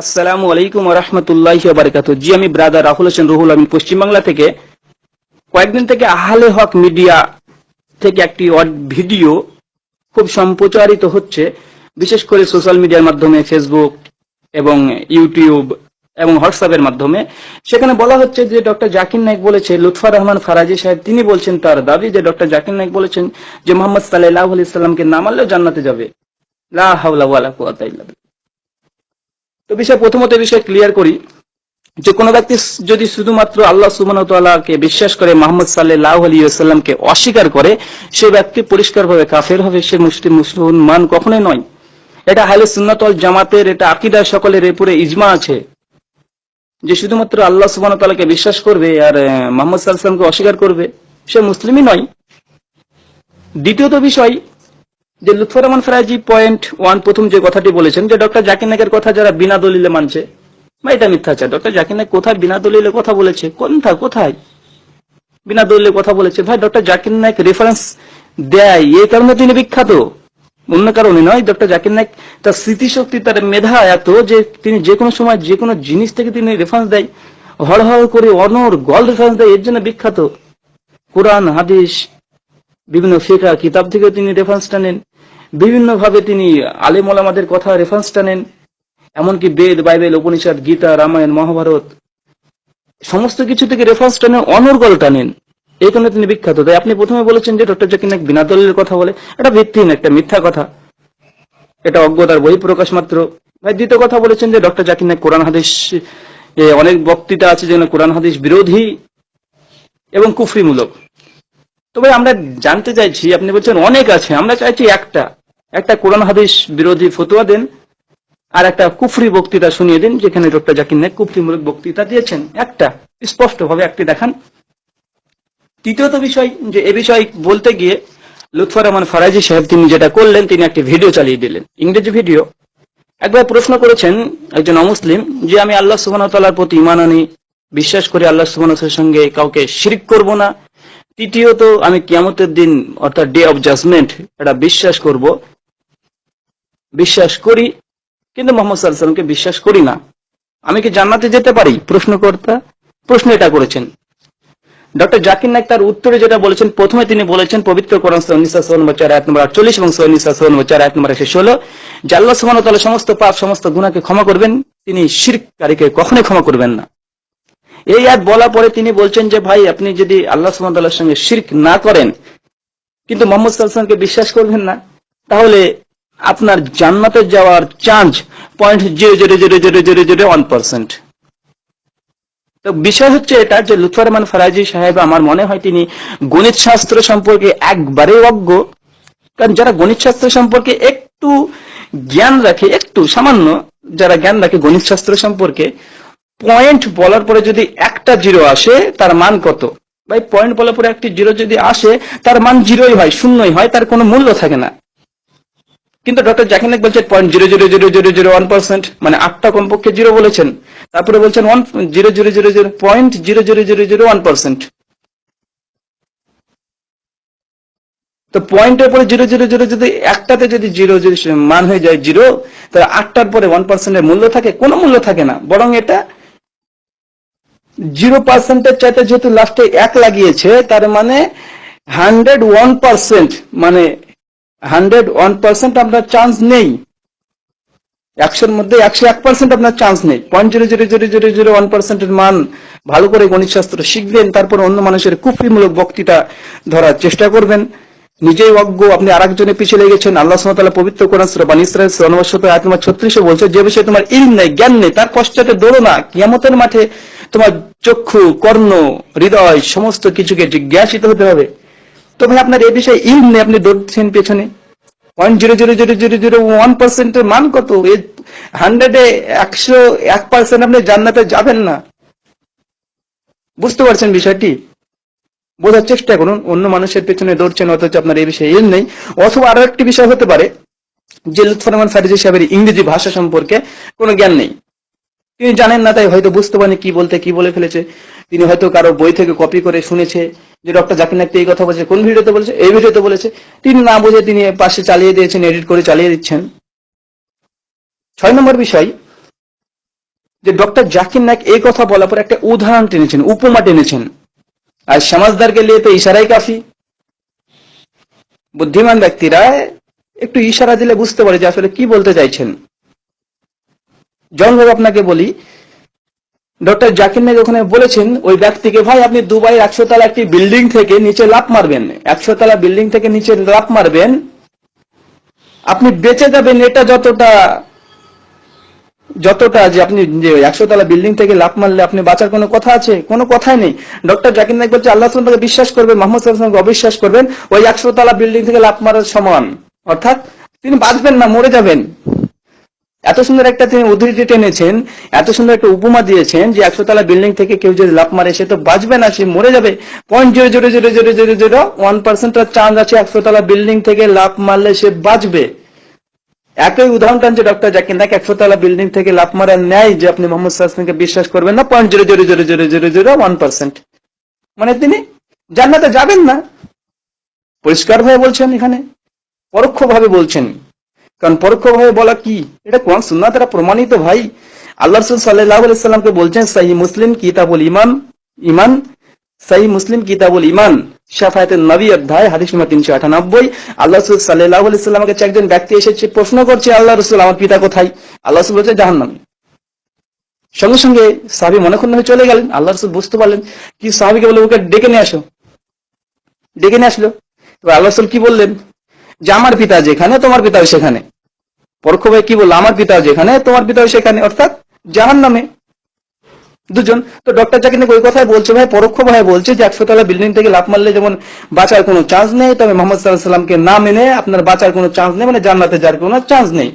আসসালামু আলাইকুম রহমতুল্লাহ বারকাত জি, আমি ব্রাদার রাহুল হোসেন রুহুল আমি পশ্চিমবাংলা থেকে। কয়েকদিন থেকে আহলে হক মিডিয়া থেকে একটি ভিডিও খুব সম্প্রচারিত হচ্ছে। বিশেষ করে সোশ্যাল মিডিয়ার মাধ্যমে, ফেসবুক এবং ইউটিউব এবং হোয়াটসঅ্যাপের মাধ্যমে। সেখানে বলা হচ্ছে যে ডক্টর জাকির নাইক বলেছে, লুৎফা রহমান ফারাজি সাহেব, তিনি বলছেন তার দাবি যে ডক্টর জাকির নাইক বলেছেন যে মোহাম্মদ সাল্লাহ আলি সাল্লামকে না মানলেও জান্নাতে যাবে। লা হাওলা ওয়ালা। তো বিষয় প্রথমত বিষয় ক্লিয়ার করি যে কোনো ব্যক্তি যদি শুধুমাত্র আল্লাহ সুবাহকে বিশ্বাস করে মোহাম্মদ সাল্লাহ আলী সাল্লামকে অস্বীকার করে, সে ব্যক্তি পরিষ্কারভাবে কাফের হবে, সে মুসলিম মুসলমান কখনোই নয়। এটা হাইলে সুন্নাতল জামাতের, এটা আকিদার সকলের এরপরে ইজমা আছে। যে শুধুমাত্র আল্লাহ তালাকে বিশ্বাস করবে আর মোহাম্মদ সাল্লামকে অস্বীকার করবে, সে মুসলিমই নয়। দ্বিতীয়ত বিষয় যে লুৎফর রহমান ফরাজি পয়েন্ট ওয়ান প্রথম যে কথাটি বলেছেন যে ডক্টর জাকির নাকের কথা যারা বিনা দলিলে মানছে, বা এটা মিথ্যাচার ডক্টর জাকির নাক কোথায় বিনা দলিলে কথা বলেছে? কোনটা কোথায়? বিনা দলিলে কথা বলেছে। ভাই, ডক্টর জাকির নাইক রেফারেন্স দেয়, এই কারণে তিনি বিখ্যাত। অন্য কারণে নয়, ডক্টর জাকির নাইক তার স্মৃতিশক্তি, তার মেধা এত যে তিনি যে কোনো সময় যে কোনো জিনিস থেকে তিনি রেফারেন্স দেয় হড় হড় করে অনর গল রেফারেন্স দেয়, এর জন্য বিখ্যাত। কোরআন, হাদিস বিভিন্ন ফেকা কিতাব থেকে তিনি রেফারেন্সটা নেন। বিভিন্ন ভাবে তিনি আলেম ওলামাদের কথা রেফারেন্সটা নেন। এমনকি বেদ, বাইবেল, উপনিষদ, গীতা, রামায়ণ, মহাভারত সমস্ত কিছু থেকে রেফারেন্স টানেন অনর্গল টানেন এই কারণে তিনি বিখ্যাত। তাই আপনি প্রথমে বলেছেন যে ডক্টর জাকির নাইক বিনা দলিলের কথা বলে। এটা ভিত্তিহীন, একটা মিথ্যা কথা। এটা অজ্ঞতার বই প্রকাশ মাত্র। ভাই, দ্বিতীয় কথা বলেছেন যে ডক্টর জাকির নাইক কোরআন হাদিস অনেক বক্তৃতা আছে যেন কোরআন হাদিস বিরোধী এবং কুফরিমূলক। তবে আমরা জানতে চাইছি, আপনি বলছেন অনেক আছে, আমরা চাইছি একটা। একটা কোরআন হাদিস বিরোধী ফতোয়া দেন, আর একটা কুফরি বক্তৃতা শুনিয়ে দিন, যেখানে ডক্টর জাকির নাইক কুফরিমূলক বক্তৃতা দিয়েছেন। একটা স্পষ্ট ভাবে একটি দেখান। তৃতীয়ত বিষয়, যে এ বিষয় বলতে গিয়ে লুৎফর রহমান ফারাজি সাহেব তিনি যেটা করলেন, তিনি একটি ভিডিও চালিয়ে দিলেন, ইংরেজি ভিডিও। একবার প্রশ্ন করেছেন একজন অমুসলিম, যে আমি আল্লাহ সুবাহ তাল্লার প্রতি ইমান আনি, বিশ্বাস করি আল্লাহ সুবাহ সঙ্গে কাউকে শিরিক করব না তৃতীয়ত, আমি কিয়ামতের দিন, অর্থাৎ ডে অফ জাজমেন্ট এটা বিশ্বাস করব। বিশ্বাস করি, কিন্তু মোহাম্মদ সাল্লামকে বিশ্বাস করি না। আমি কি জান্নাতে যেতে পারি? প্রশ্নকর্তা প্রশ্ন এটা করেছেন। ডক্টর জাকির নাইক তার উত্তরে যেটা বলেছেন, প্রথমে তিনি বলেছেন, পবিত্র কোরআন উনিশশো সোহান চার এক নম্বর আটচল্লিশ এবং উনিশশো সোহান চার এক নম্বর একশো ষোলো। যে আল্লাহ সমস্ত পাপ, সমস্ত গুণাকে ক্ষমা করবেন। তিনি শিরকারীকে কখনোই ক্ষমা করবেন না। এই আয়াত বলা পরে তিনি বলছেন যে, ভাই, আপনি যদি আল্লাহ সুবাহ সঙ্গে শিরক না করেন, কিন্তু মোহাম্মদ সাল্লামকে বিশ্বাস করবেন না, তাহলে আপনার জান্নাতে যাওয়ার chance point zero zero zero zero zero zero one percent. তো বিষয় হচ্ছে এটা যে লুৎফর রহমান ফরাজি সাহেব, আমার মনে হয় তিনি গণিত শাস্ত্র সম্পর্কে একবারে অজ্ঞ। কারণ যারা গণিত শাস্ত্র সম্পর্কে একটু জ্ঞান রাখে, একটু সামান্য যারা জ্ঞান রাখে গণিত শাস্ত্র সম্পর্কে পয়েন্ট বলার পরে যদি একটা জিরো আসে তার মান কত ভাই পয়েন্ট বলার পরে একটি জিরো যদি আসে তার মান জিরোই হয় শূন্যই হয় তার কোনো মূল্য থাকে না কিন্তু ডক্টর জাকির নাইক বলছেন point zero zero zero zero zero one percent মানে আটটা কমপক্ষে জিরো বলেছেন তারপরে বলছেন one zero zero zero zero point zero zero zero zero one percent তো পয়েন্টের পরে জিরো জিরো জিরো যদি একটাতে যদি জিরো জিরো মান হয়ে যায় জিরো তাহলে আটটার পরে ওয়ান পার্সেন্টের মূল্য থাকে কোনো মূল্য থাকে না বরং এটা জিরো পার্সেন্টের চাইতে যেহেতু লাস্টে এক লাগিয়েছে, তার মানে হান্ড্রেড ওয়ান পার্সেন্ট মানে হান্ড্রেড ওয়ান পার্সেন্ট আপনার চান্স নেই। একশোর মধ্যে একশো এক পার্সেন্ট আপনার চান্স নেই। Point zero zero zero zero zero one পার্সেন্টের মান ভালো করে গণিত শাস্ত্র শিখবেন, তারপর অন্য মানুষের কুফরিমূলক বক্তৃতা ধরার চেষ্টা করবেন। নিজেই অজ্ঞ, আপনি আর আরেকজনের পিছিয়ে লেগেছেন, আল্লাহ সুবহানাহু পবিত্র কোরআন সূরা বানী ইসরাঈল, সূরা নবশত আয়াত নম্বর 36 বলছে, যে বিষয়ে তোমার ইলম নেই, জ্ঞান নেই, তার পশ্চাতে দৌড়ো না। কিয়ামতের মাঠে তোমার চক্ষু, কর্ণ, হৃদয়, সমস্ত কিছুকে জিজ্ঞাসিত হতে হবে। তো ভাই, আপনার এই বিষয়ে ইলম নেই, আপনি দৌড়ছেন পেছনে। Point zero zero zero zero zero one পার্সেন্টের মান কত? হান্ড্রেডে একশো এক পার্সেন্ট আপনি জান্নাতে যাবেন না। বুঝতে পারছেন বিষয়টি? বোঝার চেষ্টা করুন, অন্য মানুষের পেছনে দৌড়ছেন অথচ আপনার এই বিষয়ে ইল নেই। অথবা আরও একটি বিষয় হতে পারে, যে লুৎফর রহমান ফারিজি সাহেবের ইংরেজি ভাষা সম্পর্কে কোনো জ্ঞান নেই। তিনি জানেন না, তাই হয়তো বুঝতে পারেন কি বলতে, কি বলে ফেলেছে। তিনি হয়তো কারও বই থেকে কপি করে শুনেছে যে ডক্টর জাকির নাইক তো এই কথা বলছে, কোন ভিডিওতে বলেছে? এই ভিডিওতে বলেছে। তিনি না বুঝে তিনি পাশে চালিয়ে দিয়েছেন এডিট করে চালিয়ে দিচ্ছেন। ছয় নম্বর বিষয়, যে ডক্টর জাকির নায়ক এই কথা বলার পর একটা উদাহরণ টেনেছেন, উপমা টেনেছেন। আর সমাজদারকে লিয়ে তো ইশারাই কাফি। বুদ্ধিমান ব্যক্তিরা একটু ইশারা দিলে বুঝতে পারে যে আসলে কি বলতে চাইছেন। জনভাবে আপনাকে বলি ডক্টর জাকির নাইক ওখানে বলেছেন, ওই ব্যক্তিকে, ভাই, আপনি দুবাই একশো তলা একটি বিল্ডিং থেকে নিচে লাফ মারবেন। একশো তলা বিল্ডিং থেকে নিচে লাফ মারবেন। আপনি বেঁচে যাবেন এটা যতটা যতটা যে আপনি যে একশো তলা বিল্ডিং থেকে লাফ মারলে আপনি বাঁচার কোনো কথা আছে? কোনো কথাই নেই। ডক্টর জাকির নাইক বলছে, আল্লাহ তাকে বিশ্বাস করবেন, মোহাম্মদ সাল্লামকে অবিশ্বাস করবেন, ওই একশো তলা বিল্ডিং থেকে লাফ মারার সমান। অর্থাৎ তিনি বাঁচবেন না, মরে যাবেন। এত সুন্দর একটা তিনি উদ্ধৃতি টেনেছেন এত সুন্দর একটা উপমা দিয়েছেন যে একশো তলা বিল্ডিং থেকে কেউ যদি লাভ মারে সে তো বাঁচবে না সে মরে যাবে point zero zero zero zero zero zero one percent chance আছে একশো তলা বিল্ডিং থেকে লাভ মারলে সে বাঁচবে একই উদাহরণ টানছে ডক্টর জাকির নাইক একশো তলা বিল্ডিং থেকে লাভ মারার ন্যায় যে আপনি মোহাম্মদ সাল্লামকে বিশ্বাস করবেন না point zero zero zero zero zero zero one percent মানে তিনি জান্নাতে যাবেন না পরিষ্কার ভাবে বলছেন এখানে পরোক্ষ ভাবে বলছেন কারণ পরোক্ষ ভাবে বলা কি? এটা কোন সুন্নাত, এটা প্রমাণিত ভাই। আল্লাহ রসুল সাল্লাহ আলাইসাল্লামকে বলছেন সাহি মুসলিম কিতাবুল ইমান ইমান সাহি মুসলিম কিতাবুল ইমান শাফায়াতের নবী অধ্যায়, হাদিস নম্বর তিনশো আটানব্বই। আল্লাহ রসুল সাল্লাহ কাছে একজন ব্যক্তি এসেছে, প্রশ্ন করছে, আল্লাহ রসুল, আমার পিতা কোথায়? আল্লাহ রসুল বলছে সঙ্গে সঙ্গে সাহাবি মনে ক্ষুণ্ণ হয়ে চলে গেলেন। আল্লাহ রসুল বুঝতে পারলেন কি সাহাবিকে বলে, ওকে ডেকে নিয়ে আসো। ডেকে নিয়ে আসলো। এবার আল্লাহ রসুল কি বললেন? যে আমার পিতা যেখানে, তোমার পিতাও সেখানে। পরোক্ষ ভাই কি বলল? আমার পিতাও যেখানে, তোমার পিতাও সেখানে। অর্থাৎ জাহান নামে দুজন। তো ডক্টর জাকির ওই কথাই বলছে ভাই পরোক্ষ ভাই বলছে যে একশো তলা বিল্ডিং থেকে লাভ মারলে যেমন বাঁচার কোনো চান্স নেই, তবে মোহাম্মদ সাল্লাহ সাল্লামকে না মেনে আপনার বাঁচার কোনো চান্স নেই মানে জান্নাতে যার কোনো চান্স নেই।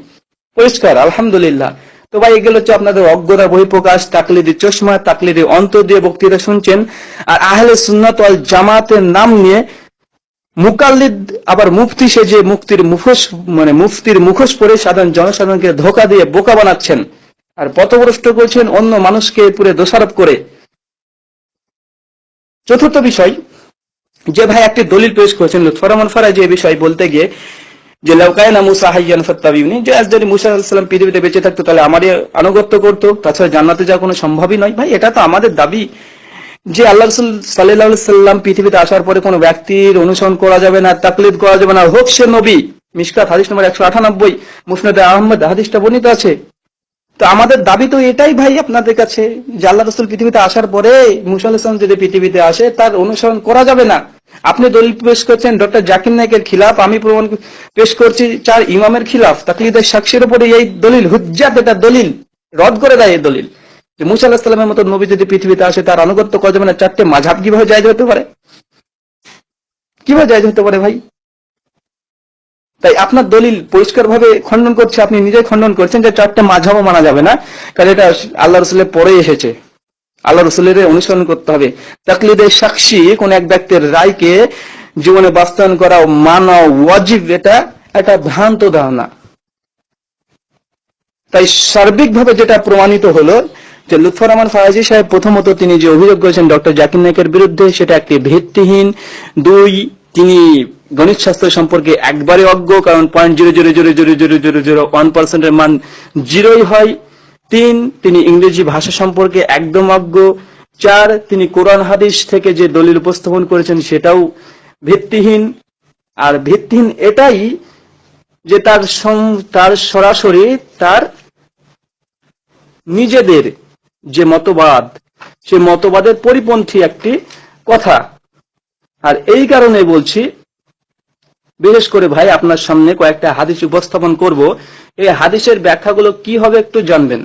পরিষ্কার, আলহামদুলিল্লাহ। তো ভাই, এগুলো হচ্ছে আপনাদের অজ্ঞতা বহিঃপ্রকাশ, তাকলিদি চশমা, তাকলিদি অন্তর দিয়ে বক্তৃতা শুনছেন। আর আহলে সুন্নাত জামাতের নাম নিয়ে মুকাল্লিদ আবার মুফতি সেজে মুক্তির মুখোশ মানে মুফতির মুখোশ পরে সাধারণ জনসাধারণকে ধোকা দিয়ে বোকা বানাচ্ছেন। আর পথভ্রষ্ট করছেন অন্য মানুষকে পুরে দোষারোপ করে। চতুর্থ বিষয়, যে ভাই একটি দলিল পেশ করেছেন লুৎফরমান ফারাজ যে বিষয় বলতে গিয়ে যে লৌকায়না মুসা হাইয়ান ফত্তাবিউনি যে আজ যদি মুসা আলাহিসাল্লাম পৃথিবীতে বেঁচে থাকতো, তাহলে আমারই আনুগত্য করতো। তাছাড়া জান্নাতে যাওয়া কোনো সম্ভবই নয়। ভাই, এটা তো আমাদের দাবি। যে আল্লাহ রসুল সাল্লাহ সাল্লাম পৃথিবীতে আসার পরে কোনো ব্যক্তির অনুসরণ করা যাবে না, তাকলিদ করা যাবে না। হোক সে নবী। মিসকাত হাদিস নম্বর একশো আটানব্বই, মুসনাদ আহমদ হাদিসটা বর্ণিত আছে। তো আমাদের দাবি তো এটাই ভাই আপনাদের কাছে যে আল্লাহ রসুল পৃথিবীতে আসার পরে মুসা ইসলাম যদি পৃথিবীতে আসে, তার অনুসরণ করা যাবে না। আপনি দলিল পেশ করছেন ডক্টর জাকির নায়কের খিলাফ, আমি প্রমাণ পেশ করছি চার ইমামের খিলাফ। তাকলিদের সাক্ষীর উপরে এই দলিল, হুজ্জাত এটা দলিল, রদ করে দেয় এই দলিল। মুসা আল্লাহ সাল্লামের মতো নবী যদি পৃথিবীতে আসে, তার আনুগত্য করা যাবে না চারটে মাঝাব কীভাবে জায়জ হতে পারে? কীভাবে জায়জ হতে পারে ভাই? তাই আপনার দলিল পরিষ্কার ভাবে খণ্ডন করছে, আপনি নিজেই খণ্ডন করছেন যে চারটে মাঝাবও মানা যাবে না, কারণ এটা আল্লাহ রসুলের পরে এসেছে। আল্লাহ রসুলের অনুসরণ করতে হবে। তাকলিদের সাক্ষী কোন এক ব্যক্তির রায়কে জীবনে বাস্তবায়ন করা মানা ওয়াজিব, এটা একটা ভ্রান্ত ধারণা। তাই সার্বিকভাবে যেটা প্রমাণিত হলো যে লুৎফর রহমান ফারাজি সাহেব প্রথমত তিনি যে অভিযোগ করেছেন ডক্টর জাকির নায়কের বিরুদ্ধে, সেটা একটি ভিত্তিহীন। দুই, তিনি গণিত শাস্ত্র সম্পর্কে একবারে অজ্ঞ, কারণ point zero zero zero zero zero zero zero one পার্সেন্টের মান জিরোই হয়। তিন, তিনি ইংরেজি ভাষা সম্পর্কে একদম অজ্ঞ। চার, তিনি কোরআন হাদিস থেকে যে দলিল উপস্থাপন করেছেন, সেটাও ভিত্তিহীন। আর ভিত্তিহীন এটাই যে তার তার সরাসরি তার নিজেদের যে মতবাদ, সে মতবাদের পরিপন্থী একটি কথা। আর এই কারণে বলছি, বিশেষ করে ভাই আপনার সামনে কয়েকটা হাদিস উপস্থাপন করব। এই হাদিসের ব্যাখ্যাগুলো কি হবে একটু জানবেন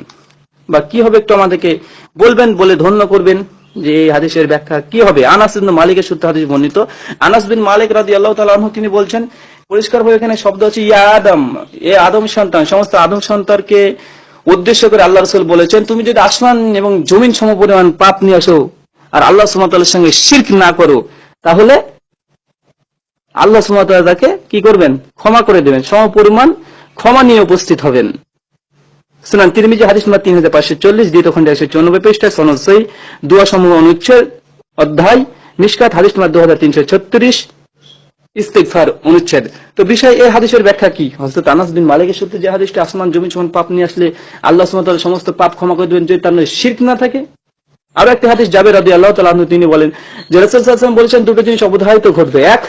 বা কি হবে একটু আমাদেরকে বলবেন বলে ধন্য করবেন যে এই হাদিসের ব্যাখ্যা কি হবে। আনাস বিন মালিকের সূত্রে হাদিস বর্ণিত। আনাস বিন মালিক রাদি আল্লাহ তালু তিনি বলছেন, পরিষ্কারভাবে এখানে শব্দ হচ্ছে ইয়া আদম। এ আদম সন্তান, সমস্ত আদম সন্তানকে উদ্দেশ্য করে আল্লাহ রসুল বলেছেন, তুমি যদি আসমান এবং জমিন সমপরিমাণ পাপ নিয়ে আসো আর আল্লাহ সুমতালের সঙ্গে শির্ক না করো, তাহলে আল্লাহ সুমতাল তাকে কি করবেন? ক্ষমা করে দেবেন। সমপরিমাণ ক্ষমা নিয়ে উপস্থিত হবেন। সুনান তিরমিজি, হাদিস নম্বর তিন হাজার পাঁচশো চল্লিশ, দ্বিতীয় খন্ডে একশো চৌরানব্বই পৃষ্ঠা সনদ সই, দুয়া সমূহ অনুচ্ছেদ অধ্যায় নিষ্কাত হাদিস নম্বর দু হাজার তিনশো ছত্রিশ ইস্তেগফার অনুচ্ছেদ। তো বিষয় এই হাদিসের ব্যাখ্যা কি? হযরত আনাস বিন মালিকের সূত্রে যে হাদিসটা আসমান জমি সমান পাপ নিয়ে আসলে আল্লাহ ওয়া সমস্ত পাপ ক্ষমা করে দেবেন, যদি তার শিরক না থাকে? আরও একটা হাদিস জাবের রাদিয়াল্লাহু তাআলা আনহু, তিনি বলেন যে রাসূল ওয়াসাল্লাম বলেছেন, দুটো জিনিস অবধারিত ঘটবে। এক,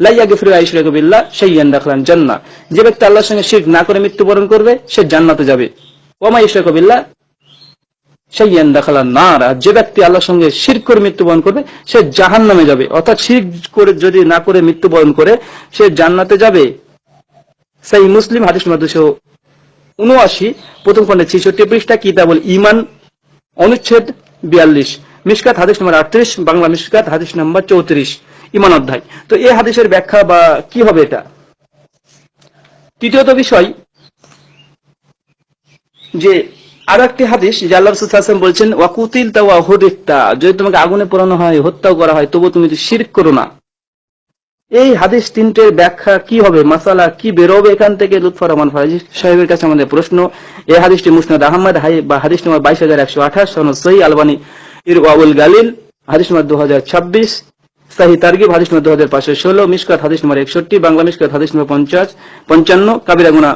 লা ইয়াগফিরু আইশরাকু বিল্লাহ শাইয়ান দাখলান জান্নাহ। যে ব্যক্তি আল্লাহর সঙ্গে শিরক না করে মৃত্যুবরণ করবে, সে জান্নাতে যাবে। ওয়া মা ইশরাকু বিল্লাহ শাইয়ান দাখালান নার, আর যে ব্যক্তি আল্লাহর সঙ্গে শিরক করে মৃত্যুবরণ করবে, সে জাহান্নামে যাবে। অর্থাৎ শিরক করে যদি না করে মৃত্যুবরণ করে, সে জান্নাতে যাবে। সেই মুসলিম হাদিস নম্বর দুশো উনআশি, প্রথম খণ্ডে ছেষট্টি পৃষ্ঠা, কিতাবুল ইমান অনুচ্ছেদ বিয়াল্লিশ। মিসকাত হাদিস নম্বর আটত্রিশ, বাংলা মিসকাত হাদিস নম্বর চৌত্রিশ ইমান অধ্যায়। তো এই হাদিসের ব্যাখ্যা বা কি হবে এটা? তৃতীয়ত বিষয় যে আরও একটি হাদিস যে আল্লাহ রসুল ওয়াসাল্লাম বলছেন ওয়াকুতিল তা ওয়াহুদিকতা যদি তোমাকে আগুনে পোড়ানো হয়, হত্যাও করা হয় তবু তুমি শিরক করো না। এই হাদিস তিনটের ব্যাখ্যা কি হবে? মাসালা কি বেরোবে এখান থেকে? লুৎফর রহমান ফারাজি সাহেবের কাছে আমাদের প্রশ্ন। এই হাদিসটি মুসনাদ আহমদ, হাই বা হাদিস নম্বর বাইশ হাজার একশো আঠাশ, সনদ সহি, আলবানি ইর ওয়াউল গালিল, হাদিস নম্বর দু হাজার ছাব্বিশ, সাহি তারগিব, হাদিস নম্বর দু হাজার পাঁচশো ষোলো মিসকাত হাদিস নম্বর একষট্টি, বাংলা মিসকাত হাদিস নম্বর পঞ্চাশ, পঞ্চান্ন কাবিরাগুনা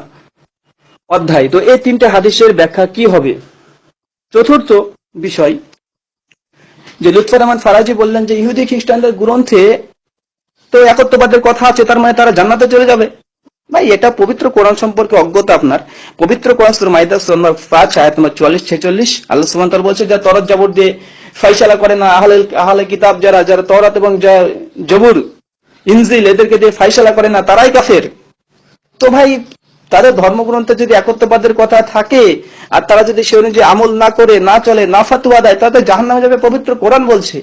অধ্যায়। তো এই তিনটে হাদিসের ব্যাখ্যা কি হবে? চতুর্থ বিষয়, যে লুৎফর রহমান ফারাজি বললেন যে, ইহুদি খ্রিস্টানদের গ্রন্থে তো একত্ববাদের কথা আছে, তার মানে তারা জান্নাতে চলে যাবে। ভাই, এটা পবিত্র কোরআন সম্পর্কে অজ্ঞতা আপনার। পবিত্র কোরআন সুর মাইদা সুরমা পাঁচ, আয়াত নম্বর চুয়াল্লিশ, ছেচল্লিশ। আল্লাহ সুমান তার বলছে, যা তরত জাবর দিয়ে ফাইসালা করে না, আহলে আহলে কিতাব যারা যারা তরাত এবং যা জবুর, ইনজিল এদেরকে দিয়ে ফাইসালা করে না, তারাই কাফের। তো ভাই তাদের ধর্মগ্রন্থে যদি একত্ববাদের কথা থাকে, আর তারা যদি সে অনুযায়ী আমল না করে, না চলে, না ফাতুয়া দেয় তাদের জাহান্নামে যাবে, পবিত্র কোরআন বলছে।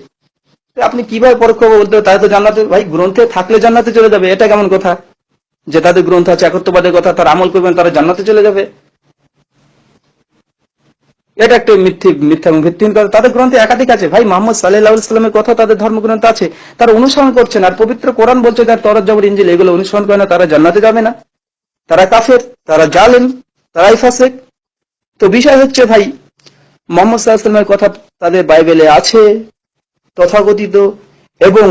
আপনি কীভাবে পরোক্ষ বলতে? তারা তো জান্নাতে, ভাই, গ্রন্থে থাকলে জান্নাতে চলে যাবে, এটা কেমন কথা? যে তাদের গ্রন্থ আছে, একত্ববাদের কথা, তারা আমল করবেন তারা জান্নাতে চলে যাবে। এটা একটা মিথ্যিক মিথ্যা এবং ভিত্তিহীন কথা। তাদের গ্রন্থে একাধিক আছে। ভাই, মোহাম্মদ সাল্লাহ ইসলামের কথা তাদের ধর্মগ্রন্থ আছে। তারা অনুসরণ করছেন আর পবিত্র কোরআন বলছে, তার তরজ জবর ইঞ্জিল এগুলো অনুসরণ করে না, তারা জান্নাতে যাবে না। তারা কাফের, তারা জালেন তারাই ফাসেক। তো বিষয় হচ্ছে ভাই, মোহাম্মদ সাল্লাহ কথা তাদের বাইবেলে আছে, তথাকথিত, এবং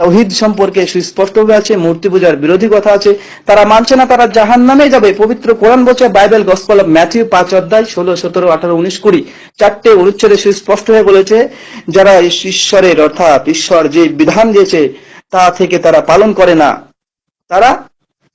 তৌহিদ সম্পর্কে সুস্পষ্টভাবে আছে, মূর্তি পূজার বিরোধী কথা আছে। তারা মানছে না তারা জাহান নামে যাবে। পবিত্র কোরআন বলছে, বাইবেল গসপল ম্যাথিউ পাঁচ অধ্যায় ষোলো, সতেরো, আঠারো, উনিশ, কুড়ি। চারটে অনুচ্ছেদে সুস্পষ্ট হয়ে বলেছে, যারা ঈশ্বরের অর্থাৎ ঈশ্বর যে বিধান দিয়েছে, তা থেকে তারা পালন করে না। তারা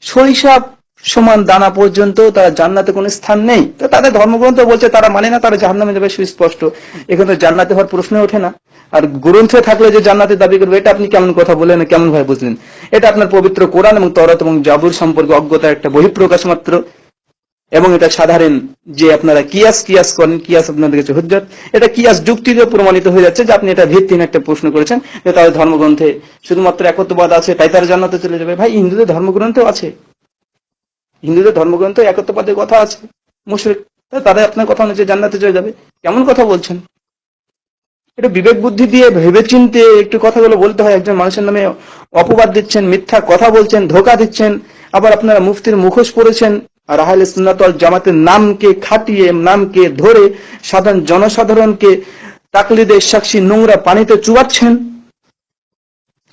শৈশব সমান দানা পর্যন্ত তারা জান্নাতে কোনো স্থান নেই। তো তাদের ধর্মগ্রন্থ বলছে, তারা মানে না, তারা জাহান্নামে যাবে, সুস্পষ্ট। এখানে জান্নাতে হওয়ার প্রশ্ন ওঠে না। আর গ্রন্থে থাকলে যে জান্নাতে দাবি করবে, এটা আপনি কেমন কথা বলেন কেমন ভাবে বুঝলেন? এটা আপনার পবিত্র কোরআন এবং তরত এবং জাবুর সম্পর্কে অজ্ঞতার একটা বহিঃপ্রকাশ মাত্র। এবং এটা সাধারণ যে আপনারা কিয়াস কিয়াস করেন, কিয়াস আপনাদের কাছে হুজ্জত। এটা কিয়াস যুক্তি দিয়ে প্রমাণিত হয়ে যাচ্ছে যে আপনি এটা ভিত্তিহীন একটা প্রশ্ন করেছেন যে তাদের ধর্মগ্রন্থে শুধুমাত্র একত্ববাদ আছে, তাই তারা জান্নাতে চলে যাবে। ভাই, হিন্দুদের ধর্মগ্রন্থেও আছে। হিন্দুদের ধর্মগ্রন্থে একত্ববাদের কথা আছে, মুশরিক তাদের আপনার কথা অনুযায়ী জান্নাতে চলে যাবে। কেমন কথা বলছেন? এটা বিবেক বুদ্ধি দিয়ে ভেবে চিনতে একটু কথাগুলো বলতে হয়, একজন মানুষের নামে অপবাদ দিচ্ছেন, মিথ্যা কথা বলছেন, ধোকা দিচ্ছেন, আবার আপনারা মুফতির মুখোশ পড়েছেন, আর আহলে সুন্নাতল জামাতের নামকে খাটিয়ে, নামকে ধরে সাধারণ জনসাধারণকে তাকলিদের সাক্ষী নোংরা পানিতে চুবাচ্ছেন।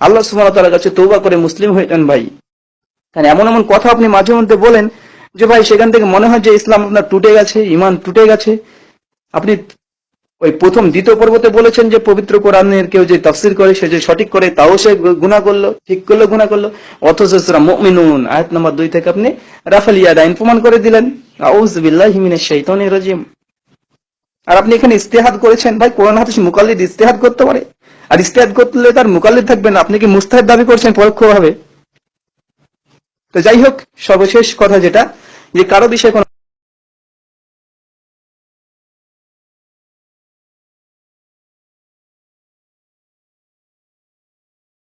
আল্লাহ তাআলার কাছে তৌবা করে মুসলিম হয়ে যান ভাই। কারণ এমন এমন কথা আপনি মাঝে মধ্যে বলেন যে ভাই, সেখান থেকে মনে হয় যে ইসলাম আপনার টুটে গেছে ইমান টুটে গেছে। আপনি ওই প্রথম দ্বিতীয় পর্বতে বলেছেন যে পবিত্র কোরআনের কেউ যে তফসির করে, সে যে সঠিক করে, তাও সে গুণা করল, ঠিক করল গুণা করল। অথচ মুমিনুন, আয়াত নম্বর দুই থেকে আপনি রাফাল ইয়াদ আইন প্রমাণ করে দিলেন। আর আপনি এখানে ইস্তেহাদ করেছেন, ভাই, কোরআন হাদিস মুকাল্লিদ ইস্তেহাদ করতে পারে। আর ইস্তেহাদ করলে তার মুকাল্লিদ থাকবে না। আপনি কি মুস্তাহিদ দাবি করছেন পরোক্ষভাবে? তো যাই হোক সর্বশেষ কথা যেটা যে কারও বিষয়ে